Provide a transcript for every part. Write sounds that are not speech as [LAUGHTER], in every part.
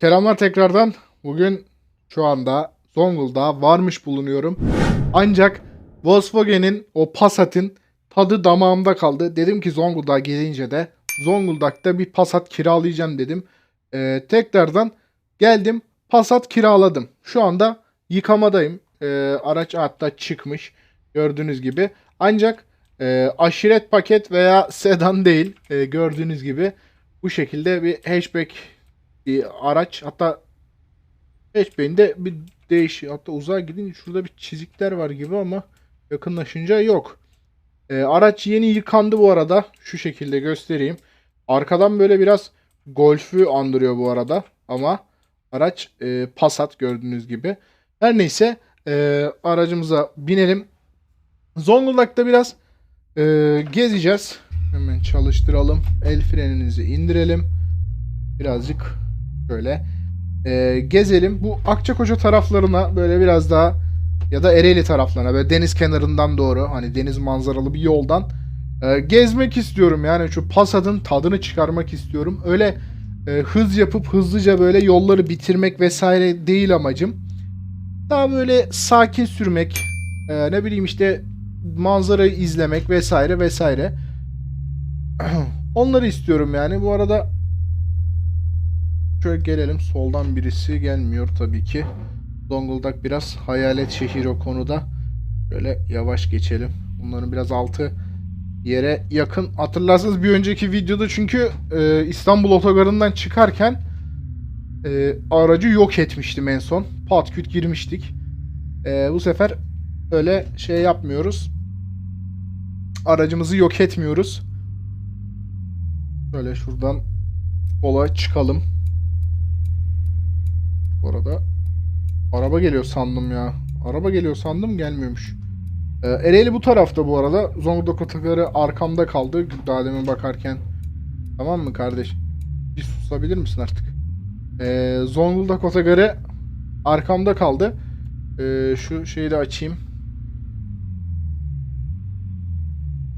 Selamlar tekrardan. Bugün şu anda Zonguldak'a varmış bulunuyorum. Ancak Volkswagen'in o Passat'in tadı damağımda kaldı. Dedim ki Zonguldak'a gelince de Zonguldak'ta bir Passat kiralayacağım dedim. Ee, tekrardan geldim Passat kiraladım. Şu anda yıkamadayım. Ee, araç hatta çıkmış gördüğünüz gibi. Ancak e, aşiret paket veya sedan değil Ee, gördüğünüz gibi bu şekilde bir hatchback bir araç. Hatta hatchback'in de bir değiş hatta uzağa gidince şurada bir çizikler var gibi ama yakınlaşınca yok. Ee, araç yeni yıkandı bu arada. Şu şekilde göstereyim. Arkadan böyle biraz Golf'ü andırıyor bu arada ama araç e, Passat gördüğünüz gibi. Her neyse e, aracımıza binelim. Zonguldak'ta biraz e, gezeceğiz. Hemen çalıştıralım. El freninizi indirelim. Birazcık şöyle e, gezelim. Bu Akçakoca taraflarına böyle biraz daha ya da Ereğli taraflarına böyle deniz kenarından doğru hani deniz manzaralı bir yoldan e, gezmek istiyorum. Yani şu Passat'ın tadını çıkarmak istiyorum. Öyle e, hız yapıp hızlıca böyle yolları bitirmek vesaire değil amacım. Daha böyle sakin sürmek, e, ne bileyim işte manzarayı izlemek vesaire vesaire. [CLEARS THROAT] Onları istiyorum yani. Bu arada şöyle gelelim. Soldan birisi gelmiyor tabii ki. Zonguldak biraz hayalet şehir o konuda. Şöyle yavaş geçelim. Bunların biraz altı yere yakın. Hatırlarsanız bir önceki videoda çünkü e, İstanbul otogarından çıkarken e, aracı yok etmiştim en son. Patküt girmiştik. E, bu sefer öyle şey yapmıyoruz. Aracımızı yok etmiyoruz. Şöyle şuradan sola çıkalım. Bu arada araba geliyor sandım ya. Araba geliyor sandım gelmiyormuş. Ee, Ereğli bu tarafta bu arada. Zonguldak otogarı arkamda kaldı. Daha demin bakarken. Tamam mı kardeş? Bir susabilir misin artık? Ee, Zonguldak otogarı arkamda kaldı. Ee, şu şeyi de açayım.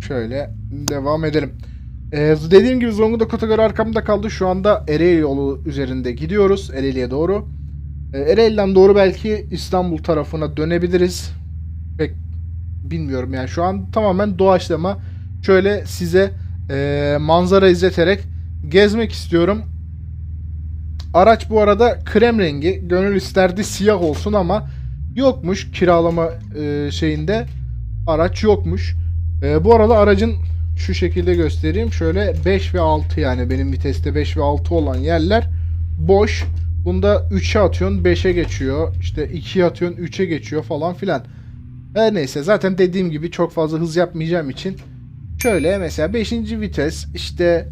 Şöyle devam edelim. Ee, dediğim gibi Zonguldak otogarı arkamda kaldı. Şu anda Ereğli yolu üzerinde gidiyoruz. Ereğli'ye doğru. Ereğli'den doğru belki İstanbul tarafına dönebiliriz. Pek bilmiyorum yani. Şu an tamamen doğaçlama. Şöyle size e, manzara izleterek gezmek istiyorum. Araç bu arada krem rengi. Gönül isterdi siyah olsun ama yokmuş kiralama e, şeyinde. Araç yokmuş. E, bu arada aracın şu şekilde göstereyim. Şöyle 5 ve 6 yani benim viteste 5 ve 6 olan yerler boş. Bunda 3'e atıyorsun 5'e geçiyor. İşte 2'ye atıyorsun 3'e geçiyor falan filan. Her neyse zaten dediğim gibi çok fazla hız yapmayacağım için şöyle mesela 5. vites işte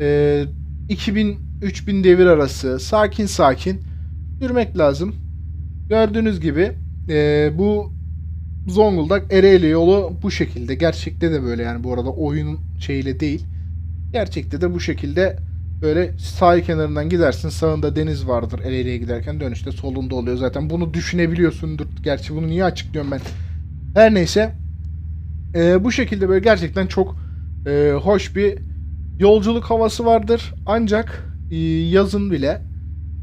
e, 2000-3000 devir arası sakin sakin sürmek lazım. Gördüğünüz gibi e, bu Zonguldak Ereğli yolu bu şekilde. Gerçekte de böyle yani bu arada oyunun şeyiyle değil. Gerçekte de bu şekilde böyle sahil kenarından gidersin. Sağında deniz vardır Ereğli'ye giderken. Dönüşte solunda oluyor zaten. Bunu düşünebiliyorsundur. Gerçi bunu niye açıklıyorum ben? Her neyse. Ee, bu şekilde böyle gerçekten çok e, hoş bir yolculuk havası vardır. Ancak e, yazın bile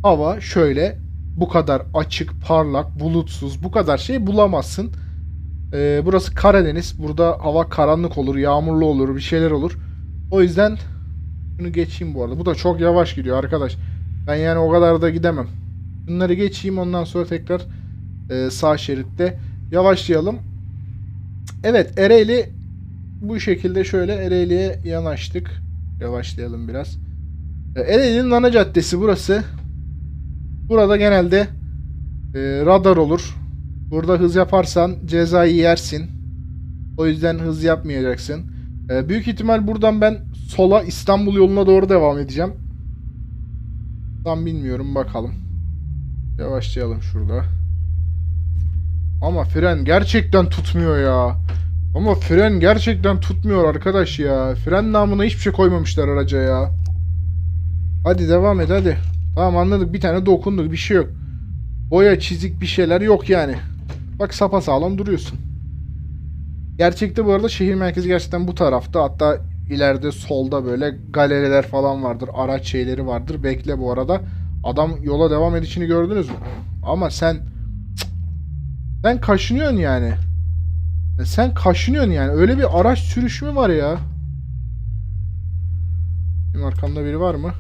hava şöyle bu kadar açık, parlak, bulutsuz bu kadar şey bulamazsın. Ee, burası Karadeniz. Burada hava karanlık olur, yağmurlu olur, bir şeyler olur. O yüzden şunu geçeyim bu arada. Bu da çok yavaş gidiyor arkadaş. Ben yani o kadar da gidemem. Bunları geçeyim ondan sonra tekrar e, sağ şeritte yavaşlayalım. Evet Ereğli bu şekilde şöyle Ereğli'ye yanaştık. Yavaşlayalım biraz. E, Ereğli'nin ana caddesi burası. Burada genelde e, radar olur. Burada hız yaparsan cezayı yersin. O yüzden hız yapmayacaksın. Ee, büyük ihtimal buradan ben sola İstanbul yoluna doğru devam edeceğim. Tam bilmiyorum bakalım. Yavaşlayalım şurada. Ama fren gerçekten tutmuyor ya. Ama fren gerçekten tutmuyor arkadaş ya. Fren namına hiçbir şey koymamışlar araca ya. Hadi devam et hadi. Tamam anladık bir tane dokunduk bir şey yok. Boya çizik bir şeyler yok yani. Bak sapa sağlam duruyorsun. Gerçekte bu arada şehir merkezi gerçekten bu tarafta. Hatta ileride solda böyle galeriler falan vardır. Araç şeyleri vardır. Bekle bu arada. Adam yola devam edişini gördünüz mü? Ama sen sen kaşınıyorsun yani. Ya Sen kaşınıyorsun yani. Öyle bir araç sürüşü mü var ya? Benim arkamda biri var mı?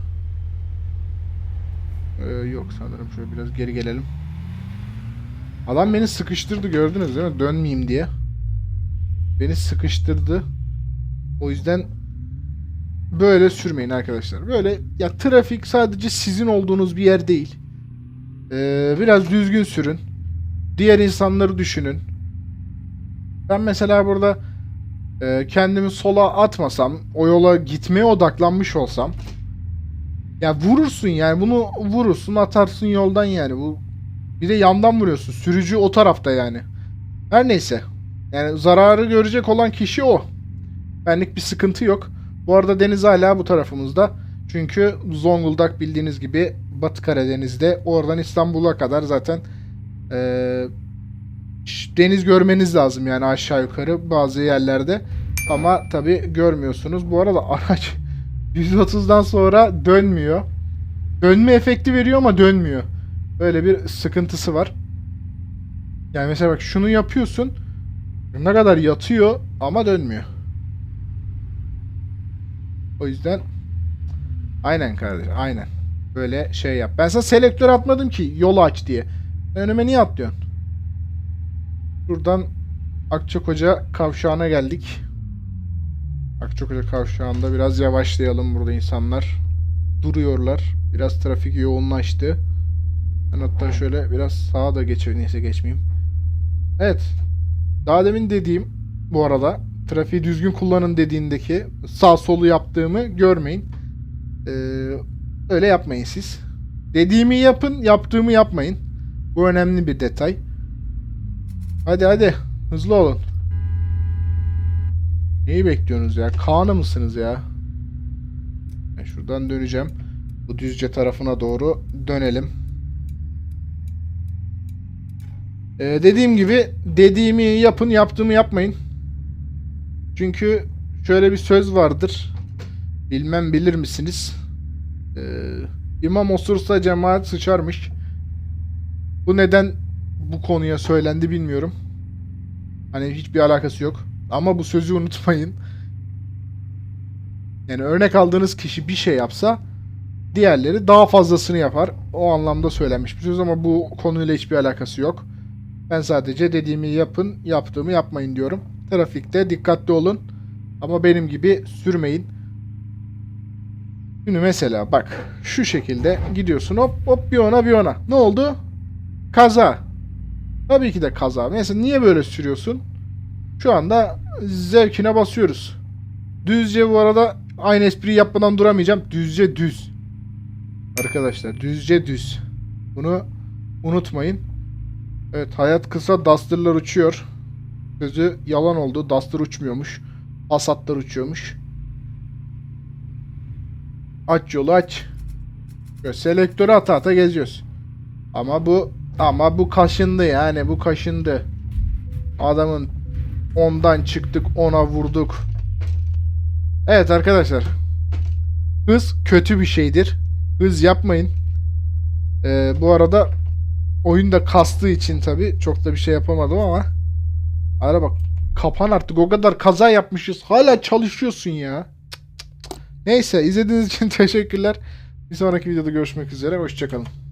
Ee, yok sanırım. Şöyle biraz geri gelelim. Adam beni sıkıştırdı gördünüz değil mi? Dönmeyeyim diye. Beni sıkıştırdı. O yüzden böyle sürmeyin arkadaşlar. Böyle ya trafik sadece sizin olduğunuz bir yer değil. Ee, biraz düzgün sürün. Diğer insanları düşünün. Ben mesela burada e, kendimi sola atmasam, o yola gitmeye odaklanmış olsam ya vurursun yani bunu vurursun atarsın yoldan yani bu bir de yandan vuruyorsun. Sürücü o tarafta yani. Her neyse. Yani zararı görecek olan kişi o. Benlik bir sıkıntı yok. Bu arada deniz hala bu tarafımızda. Çünkü Zonguldak bildiğiniz gibi Batı Karadeniz'de. Oradan İstanbul'a kadar zaten ş- deniz görmeniz lazım yani aşağı yukarı bazı yerlerde. Ama tabi görmüyorsunuz. Bu arada araç [LAUGHS] 130'dan sonra dönmüyor. Dönme efekti veriyor ama dönmüyor. Böyle bir sıkıntısı var. Yani mesela bak şunu yapıyorsun. Ne kadar yatıyor ama dönmüyor. O yüzden aynen kardeş aynen. Böyle şey yap. Ben sana selektör atmadım ki yolu aç diye. Önüme niye atlıyorsun? Şuradan Akçakoca kavşağına geldik. Akçakoca kavşağında biraz yavaşlayalım burada insanlar. Duruyorlar. Biraz trafik yoğunlaştı. Ben hatta şöyle biraz sağa da geçeyim. Neyse geçmeyeyim. Evet. Daha demin dediğim bu arada trafiği düzgün kullanın dediğindeki sağ solu yaptığımı görmeyin. Ee, öyle yapmayın siz. Dediğimi yapın, yaptığımı yapmayın. Bu önemli bir detay. Hadi hadi. Hızlı olun. Neyi bekliyorsunuz ya? Kaan'ı mısınız ya? Ben şuradan döneceğim. Bu Düzce tarafına doğru dönelim. Ee, dediğim gibi dediğimi yapın, yaptığımı yapmayın. Çünkü şöyle bir söz vardır. Bilmem bilir misiniz? Ee, imam osursa cemaat sıçarmış. Bu neden bu konuya söylendi bilmiyorum. Hani hiçbir alakası yok. Ama bu sözü unutmayın. Yani örnek aldığınız kişi bir şey yapsa diğerleri daha fazlasını yapar. O anlamda söylenmiş bir söz ama bu konuyla hiçbir alakası yok. Ben sadece dediğimi yapın, yaptığımı yapmayın diyorum. Trafikte dikkatli olun. Ama benim gibi sürmeyin. Şimdi mesela bak şu şekilde gidiyorsun hop hop bir ona bir ona. Ne oldu? Kaza. Tabii ki de kaza. Mesela niye böyle sürüyorsun? Şu anda zevkine basıyoruz. Düzce bu arada aynı espriyi yapmadan duramayacağım. Düzce düz. Arkadaşlar düzce düz. Bunu unutmayın. Evet hayat kısa Duster'lar uçuyor. Sözü yalan oldu. Duster uçmuyormuş. Passat'lar uçuyormuş. Aç yolu aç. Selektörü ata ata geziyoruz. Ama bu ama bu kaşındı yani bu kaşındı. Adamın ondan çıktık ona vurduk. Evet arkadaşlar. Hız kötü bir şeydir. Hız yapmayın. Ee, bu arada oyunda kastığı için tabi çok da bir şey yapamadım ama ara bak kapan artık o kadar kaza yapmışız hala çalışıyorsun ya. Cık cık. Neyse izlediğiniz için [LAUGHS] teşekkürler. Bir sonraki videoda görüşmek üzere hoşçakalın.